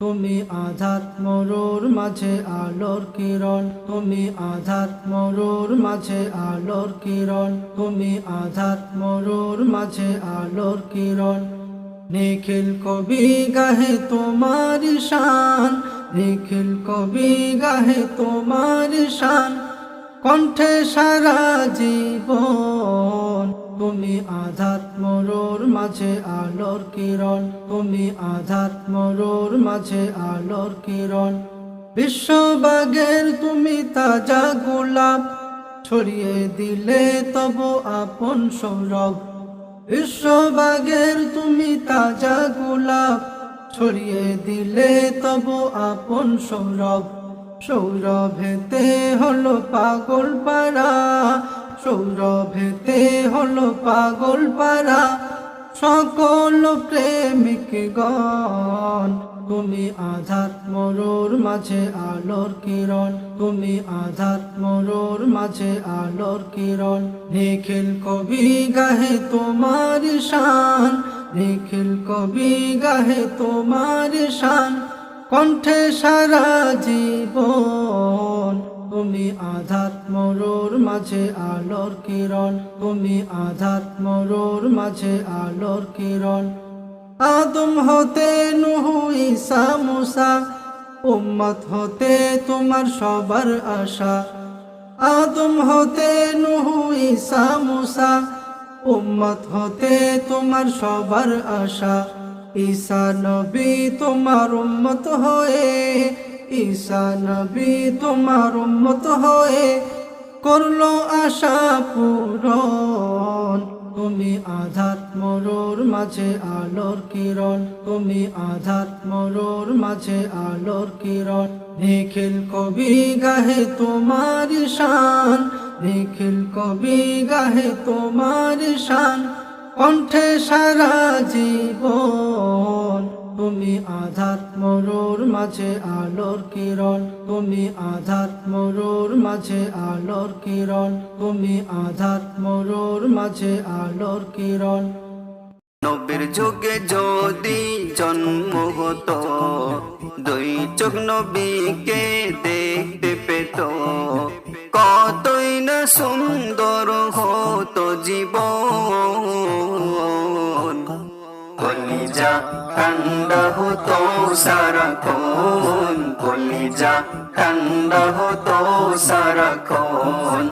তুমি আধার, মরুর মাঝে আলোর কিরণ। তুমি আধার, মরুর মাঝে আলোর কিরণ। তুমি আধার, মরুর মাঝে আলোর কিরণ। নিখিল কবি গাহে তোমার শান। নিখিল কবি গাহে তোমার শান। কণ্ঠে সারা জীবন। তুমি আধার, মরুর মাঝে আলোর কিরণ। তুমি আধার, মরুর মাঝে আলোর কিরণ। বিশ্ববাগের তুমি তাজা গোলাপ। ছড়িয়ে দিলে তব আপন সৌরভ। বিশ্ববাগের তুমি তাজা গোলাপ। ছড়িয়ে দিলে তব আপন সৌরভ। সৌরভেতে হলো পাগল পারা সৌরভেতে হলো পাগল পারা সকল প্রেমিক গণ তুমি আধার মরুর মাঝে আলোর কিরণ, তুমি আধার মরুর মাঝে আলোর কিরণ। নিখিল কবি গাহে তোমার শান, নিখিল কবি গাহে তোমার শান। কণ্ঠে সারা জীবন, তুমি আধার মরুর মাঝে আলোর কিরণ, তুমি আধার মরুর মাঝে আলোর কিরণ। আদম হতে নুহু, ঈসা, মুসা, উম্মত হতে তোমার সবার আশা। আদম হতে নুহু, ঈসা, মুসা, উম্মত হতে তোমার সবার আশা। ঈসা নবী, তোমার উম্মত হয়ে ঈসা নবী, তোমার উম্মত হয়ে করল আশা পূরণ। তুমি আধার মরুর মাঝে আলোর কিরণ, তুমি আধার মরুর মাঝে আলোর কিরণ। নিখিল কবি গাহে তোমার শান, নিখিল কবি গাহে তোমার শান। কণ্ঠে সারা জীবন, তুমি আধার, মরুর মাঝে আলোর কিরণ। তুমি আধার, মরুর মাঝে আলোর কিরণ। তুমি আধার, মরুর মাঝে আলোর কিরণ। নবীর যুগে যদি জন্ম হতো, দুই চোখ নবীকে দেখতে পেত। কলিজা ঠান্ডা হতো সারাক্ষণ কলিজা ঠান্ডা হতো সারাক্ষণ